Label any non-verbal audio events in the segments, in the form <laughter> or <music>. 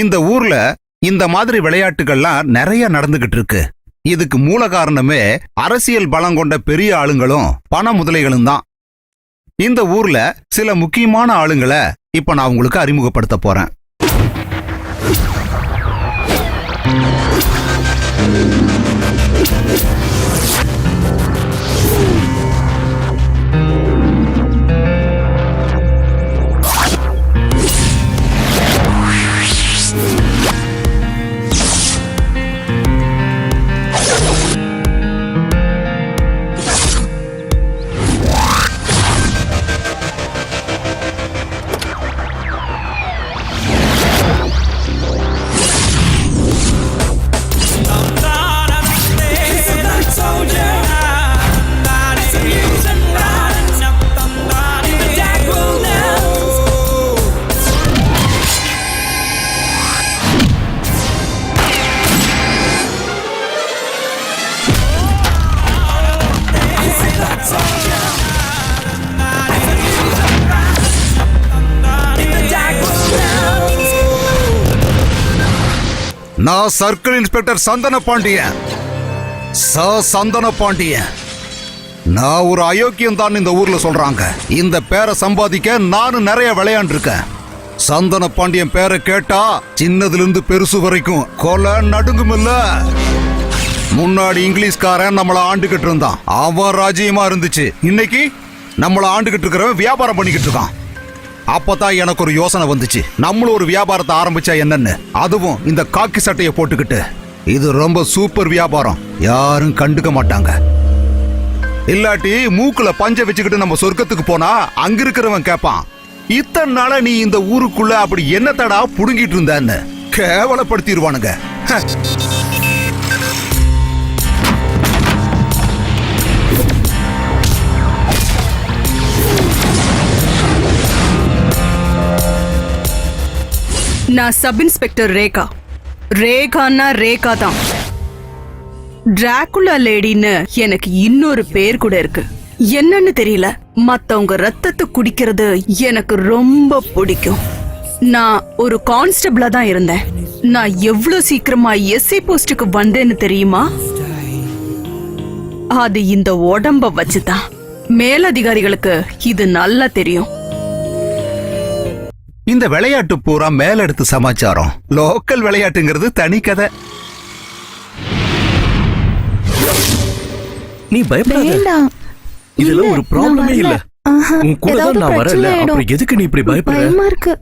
இந்த ஊர்ல இந்த மாதிரி விளையாட்டுகள்லாம் நிறைய நடந்துகிட்டு இருக்கு இதுக்கு மூல காரணமே அரசியல் பலம் கொண்ட பெரிய ஆளுங்களும் பண முதலைகளும் தான். இந்த ஊர்ல சில முக்கியமான ஆளுங்களை இப்ப நான் உங்களுக்கு அறிமுகப்படுத்த போறேன். நான் சர்க்கிள் இன்ஸ்பெக்டர் சந்தன பாண்டியன் ச சந்தன பாண்டியன் நான் ஒரு அயோக்கியம் தான் இந்த ஊர்ல சொல்றாங்க. இந்த பேரை சம்பாதிக்க நானும் நிறைய விளையாண்டுருக்கேன். சந்தன பாண்டியன் பேரை கேட்டா சின்னதுல இருந்து பெருசு வரைக்கும் கொலை நடுங்குமில்ல. முன்னாடி இங்கிலீஷ்காரன் நம்மள ஆண்டுகிட்டு இருந்தான். அவன் ராஜ்யமா இருந்துச்சு. இன்னைக்கு நம்மள ஆண்டுகிட்டு இருக்கிறவன் வியாபாரம் பண்ணிக்கிட்டு இருக்கான். அப்பதான் எனக்கு ஒரு யோசனை வந்துச்சு. நம்மளும் ஒரு வியாபாரத்தை ஆரம்பிச்சா என்னன்னு. அதுவும் இந்த காக்கி சட்டையை போட்டுக்கிட்டு. இது ரொம்ப சூப்பர் வியாபாரம். யாரும் கண்டுக்க மாட்டாங்க. இல்லாட்டி மூக்குல பஞ்ச வச்சுக்கிட்டு நம்ம சொர்க்கத்துக்கு போனா அங்க இருக்கிறவன் கேட்பான் இத்தனை நாளா நீ இந்த ஊருக்குள்ள அப்படி என்னத்தடா புடுங்கிட்டு இருந்தான்னு? கேவலப்படுத்திடுவானுங்க. நான் சப் இன்ஸ்பெக்டர் ரேகா ரேகான்னா ரேகா தான் டிராகுலா லேடின்னு எனக்கு இன்னொரு பேர் கூட இருக்கு என்னன்னு தெரியல மத்தவங்க ரத்தத்தை குடிக்கிறது எனக்கு ரொம்ப பிடிக்கும் நான் ஒரு கான்ஸ்டபிளா தான் இருந்தேன் நான் எவ்வளவு சீக்கிரமா எஸ்ஐ போஸ்டுக்கு வந்தேன்னு தெரியுமா அது இந்த உடம்ப வச்சுதான் மேலதிகாரிகளுக்கு இது நல்லா தெரியும் இந்த விளையாட்டு பூரா மேலெடுத்து சமாச்சாரம். லோக்கல் விளையாட்டுங்கிறது தனி கதை. நீ பயப்படாத. வேண்டாம். இதுல இல்ல, ஒரு ப்ராப்ளமே நான் இல்ல வரல. ஆஹா, உன் கூட ஏதாவது தான் நான் பிரச்சனை வரல ஆயிடும். அப்புறம் எதுக்கு நீ இப்படி பயப்படுற? பயமா இருக்கு.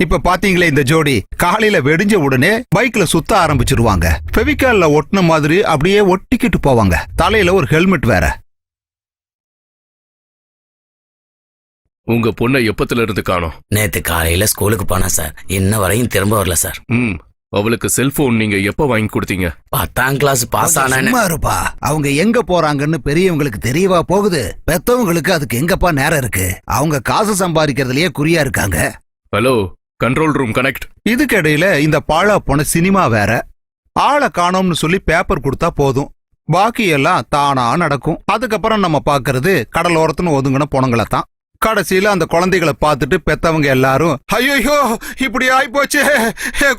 இப்ப பாத்தீங்களே இந்த ஜோடி காலையில வெடிஞ்ச உடனே பைக்ல சுத்த ஆரம்பிச்சிருவாங்க. ஃபெவிகால்ல ஒட்டின மாதிரி அப்படியே ஒட்டிக்கிட்டு போவாங்க. தலையில ஒரு ஹெல்மெட் வேற. உங்க பொண்ணை எப்பத்துல இருந்து காணோம்? நேத்து காலையில ஸ்கூலுக்கு போனா சார். இன்ன வரையும் திரும்ப வரல சார். ம். அவளுக்கு செல்போன் நீங்க எப்ப வாங்கி கொடுத்தீங்க? பத்தாம் கிளாஸ் பாஸ் சும்மா இருப்பா. அவங்க எங்க போறாங்கன்னு பெரியவங்களுக்கு தெரியவா போகுது. பெத்தவங்களுக்கு அதுக்கு எங்கப்பா நேரம் இருக்கு? அவங்க காசு சம்பாதிக்கிறதுலயே குறியா இருக்காங்க. ஹலோ கண்ட்ரோல் ரூம் கனெக்ட் இதுக்கு இடையில இந்த பாழா போன சினிமா வேற. ஆளை காணோம்னு சொல்லி பேப்பர் கொடுத்தா போதும். பாக்கி எல்லாம் தானா நடக்கும். அதுக்கப்புறம் நம்ம பாக்குறது கடலோரத்துன்னு ஒதுங்கின பொணங்களை தான். கடைசியில அந்த குழந்தைகளை பார்த்துட்டு பெத்தவங்க எல்லாரும் ஐயோ இப்படி ஆயிப்போச்சே.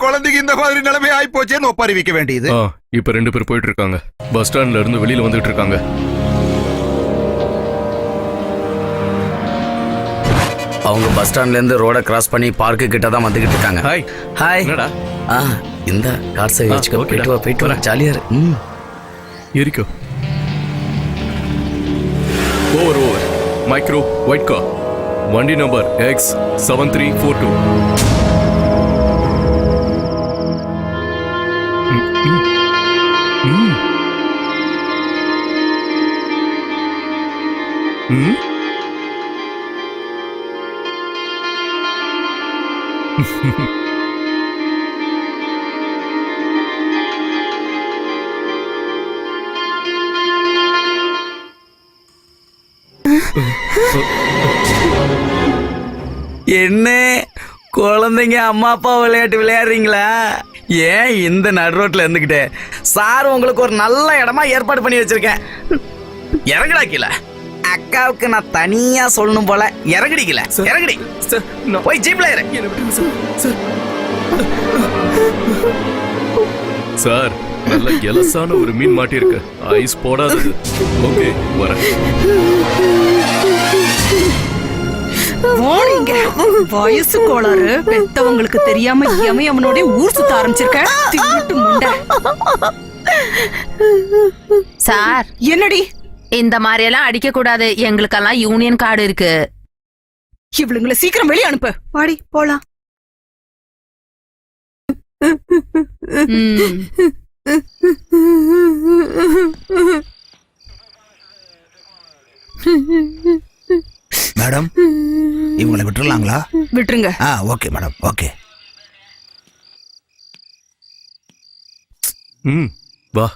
குழந்தைக்கு இந்த மாதிரி நிலைமை ஆயிப்போச்சேன்னு ஒப்பாரி வைக்க வேண்டியது இப்ப ரெண்டு பேர் போயிட்டு இருக்காங்க பஸ் ஸ்டாண்ட்ல இருந்து வெளியில வந்துட்டு இருக்காங்க அவங்க பஸ் ஸ்டாண்ட்ல இருந்து ரோட கிராஸ் பண்ணி பார்க்கு கிட்ட தான் வந்துகிட்டு இருக்காங்க ஹாய் ஹாய் என்னடா? ஆ இந்த கார் சேவை வச்சுக்க. போயிட்டு வா போயிட்டு வா. ஜாலியா இரு. ம். இருக்கோ మైక్రో వైట్ కార్ వండి number X seven three four two என்ன? குழந்தைங்க அம்மா அப்பா விளையாட்டு விளையாடுறீங்களா? ஏன் இந்த நடு ரோட்ல இருந்துகிட்டு? சார் உங்களுக்கு ஒரு நல்ல இடமா ஏற்பாடு பண்ணி வச்சிருக்கேன். இறங்குடா கீழே. அக்காவுக்கு நான் தனியா சொல்லணும் போல. இறங்கடிக்கல சார். இறங்கடி. சார் நான் போய் ஜீப்ல சார் நல்ல எலசான ஒரு மீன் மாட்டிருக்கு. ஐஸ் போடாதது. ஓகே வரேன். வாடிங்க. வயசு கோளாறு பெத்தவங்களுக்கு தெரியாம எவன் அவனோட ஊர் சுத்த ஆரம்பிச்சிருக்க? தின்னுட்டு முண்டை. சார். என்னடி? இந்த மாதிரி எல்லாம் அடிக்க கூடாது எங்களுக்கெல்லாம் யூனியன் கார்டு இருக்கு. இவளுங்களை சீக்கிரம் வெளியே அனுப்பு. வாடி போலாம். ம். மேடம் இவங்களை விட்டுறலாங்களா? விட்டுருங்க. ஆ ஓகே மேடம் ஓகே. ம் வா.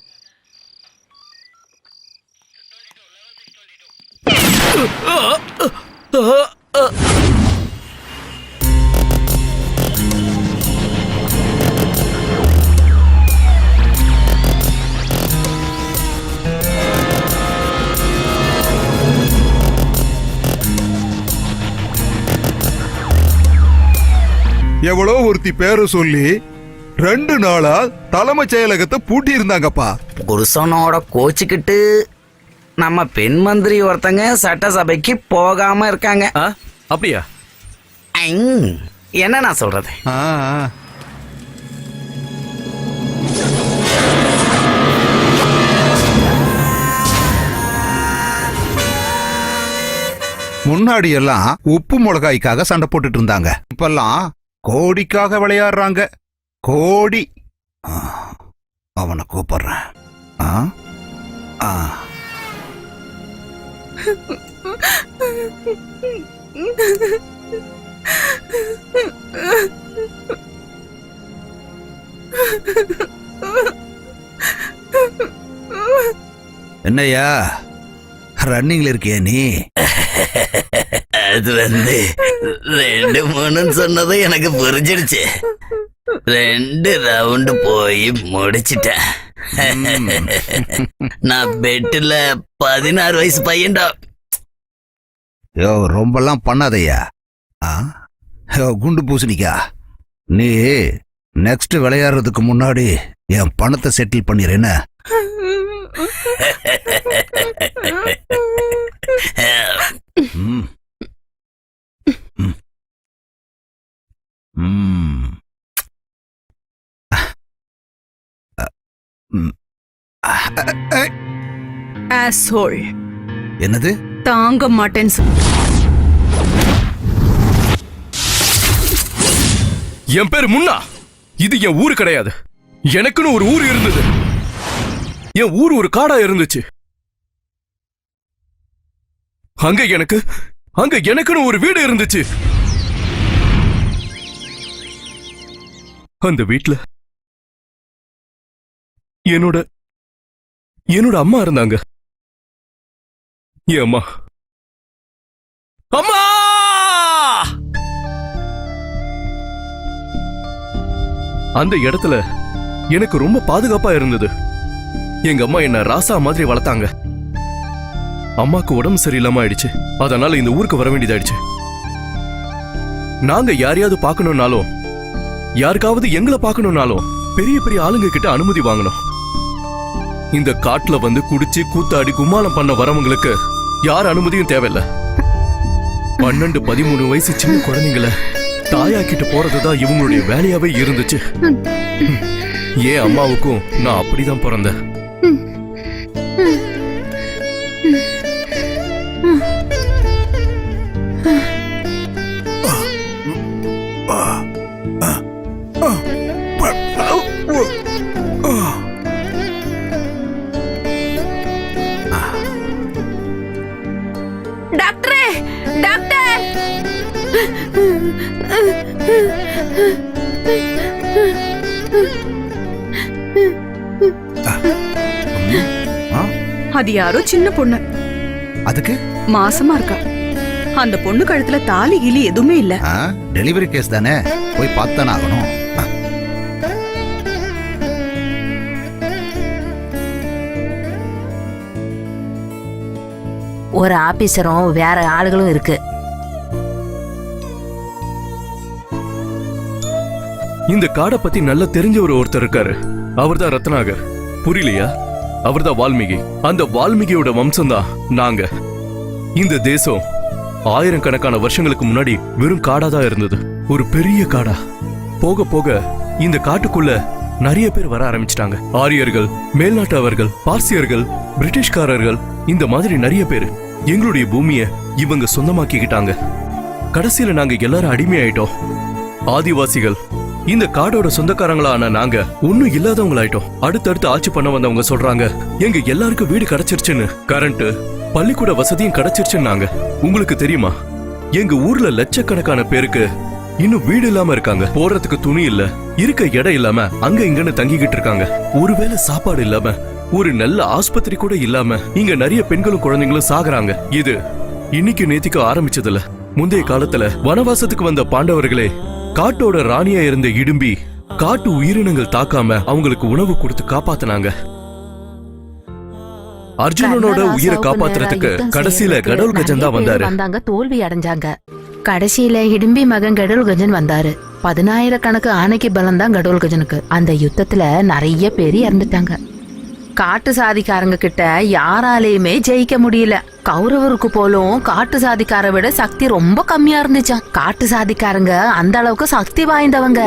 எவ்வளோ ஒருத்தி பேரை சொல்லி ரெண்டு நாளா தலைமைச் செயலகத்தை பூட்டி இருந்தாங்கப்பா புருஷனோட கோச்சுக்கிட்டு நம்ம பெண் மந்திரி ஒருத்தங்க சட்டசபைக்கு போகாம இருக்காங்க ஆ அப்படியா ஐங். என்ன நான் சொல்றது ஆ, ஆ. முன்னாடி எல்லாம் உப்பு மிளகாய்க்காக சண்டை போட்டுட்டு இருந்தாங்க இப்பெல்லாம் கோடிக்காக விளையாடுறாங்க கோடி அவனை கூப்பிடுறேன் ஆ? ஆ. என்னய்யா ரன்னிங்ல இருக்கியா நீ அது வந்து ரெண்டு மூணு சொன்னது எனக்கு புரிஞ்சிடுச்சு. ரெண்டு ரவுண்டு போய் முடிச்சிட்டேன். நான் பெட்டுல பதினாறு வயசு பையன்டா. யோ ரொம்பலாம் பண்ணாதய்யா. ஆ? யோ குண்டு பூசணிக்கா. நீ நெக்ஸ்ட் விளையாடுறதுக்கு முன்னாடி என் பணத்தை செட்டில் பண்ணிடுறேன்னு <laughs> asshole. என்னது? தாங்க மாட்டேன்னு சொல்லு. என் பேர் முன்னா. இது என் ஊரு கிடையாது. எனக்குன்னு ஒரு ஊர் இருந்தது. என் ஊர் ஒரு காடா இருந்துச்சு. அங்க எனக்கு அங்க எனக்குன்னு ஒரு வீடு இருந்துச்சு. அந்த வீட்ல என்னோட என்னோட அம்மா இருந்தாங்க. என் அம்மா அம்மா! அந்த இடத்துல எனக்கு ரொம்ப பாதுகாப்பா இருந்தது. எங்க அம்மா என்ன ராசா மாதிரி வளர்த்தாங்க. அம்மாக்கு உடம்பு சரியில்லாம ஆயிடுச்சு. அதனால இந்த ஊருக்கு வர வேண்டியதாயிடுச்சு. நாங்க யாரையாவது பார்க்கணும்னாலும் யாருக்காவது எங்களை பார்க்கணும்னாலும் பெரிய பெரிய ஆளுங்க கிட்ட அனுமதி வாங்கணும். இந்த காட்டுல வந்து குடிச்சு கூத்தாடி கும்மாளம் பண்ண வரவங்களுக்கு யார் அனுமதியும் தேவையில்ல. பன்னெண்டு பதிமூணு வயசு சின்ன குழந்தைங்கள தாயாக்கிட்டு போறதுதான் இவங்களுடைய வேலையாவே இருந்துச்சு. ஏன் அம்மாவுக்கும் நான் அப்படிதான் பிறந்தேன். டாக்டரே டாக்டர் ஆ? அது யாரோ சின்ன பொண்ணு. அதுக்கு? மாசமா இருக்கா. அந்த பொண்ணு கழுத்துல தாலி கிலி எதுவுமே இல்ல. டெலிவரி கேஸ் தானே? போய் பார்த்தானே ஆகணும். ஒரு ஆபீசரும் வேற ஆளுகளும் இருக்கு. இந்த காடை பத்தி நல்லா தெரிஞ்சவர் ஒருத்தர் இருக்காரு. அவர் தான் ரத்னாகர். புரியலையா? அவர்தான் வால்மீகி. அந்த வால்மீகியோட வம்சம் தான் நாங்க. இந்த தேசம் ஆயிரம் கணக்கான வருஷங்களுக்கு முன்னாடி வெறும் காடா தான் இருந்தது. ஒரு பெரிய காடா. போக போக இந்த காட்டுக்குள்ள நிறைய பேர் வர ஆரம்பிச்சிட்டாங்க. ஆரியர்கள் மேல்நாட்டவர்கள் பார்சியர்கள் பிரிட்டிஷ்காரர்கள் இந்த மாதிரி நிறைய பேர். எங்களுடைய பூமியை இவங்க சொந்தமாக்கிக்கிட்டாங்க. கடைசியில நாங்க எல்லாரும் அடிமையாயிட்டோம். ஆதிவாசிகள் இந்த காடோட சொந்தக்காரங்களான நாங்க ஒண்ணும் இல்லாதவங்களாயிட்டோம். அடுத்தடுத்து ஆட்சி பண்ண வந்தவங்க சொல்றாங்க எங்க எல்லாருக்கும் வீடு கிடைச்சிருச்சுன்னு. கரண்ட் பள்ளிக்கூட வசதியும் கிடைச்சிருச்சுன்னாங்க உங்களுக்கு தெரியுமா? எங்க ஊர்ல லட்சக்கணக்கான பேருக்கு இன்னும் வீடு இல்லாம இருக்காங்க. போறதுக்கு துணி இல்ல இருக்க இடம் இல்லாம அங்க இங்கன்னு தங்கிக்கிட்டு இருக்காங்க. ஒருவேளை சாப்பாடு இல்லாம ஒரு நல்ல ஆஸ்பத்திரி கூட இல்லாம இங்க நிறைய பெண்களும் குழந்தைங்களும் சாகுறாங்க. இது இன்னைக்கு நேத்திக்கு ஆரம்பிச்சதுல. முந்தைய காலத்துல வனவாசத்துக்கு வந்த பாண்டவர்களே காட்டோட ராணியா இருந்த இடும்பி காட்டு உயிரினங்கள் தாக்காம அவங்களுக்கு உணவு கொடுத்து காப்பாத்துனாங்க. அர்ஜுனனோட உயிரை காப்பாத்துறதுக்கு கடைசியில கடவுள் கஜன் தான் வந்தாரு. வந்தாங்க தோல்வி அடைஞ்சாங்க. கடைசியில இடும்பி மகன் கடவுள் கஜன் வந்தாரு. பதினாயிரக்கணக்கு ஆணைக்கு பலம் தான் கடவுள் கஜனுக்கு. அந்த யுத்தத்துல நிறைய பேர் இறந்துட்டாங்க. காட்டு சாதிக்காரங்க கிட்ட யாராலையுமே ஜெயிக்க முடியல. கௌரவருக்கு போலும் காட்டு சாதிக்கார விட சக்தி ரொம்ப கம்மியா இருந்துச்சாம். காட்டு சாதிக்காரங்க அந்த அளவுக்கு சக்தி வாய்ந்தவங்க.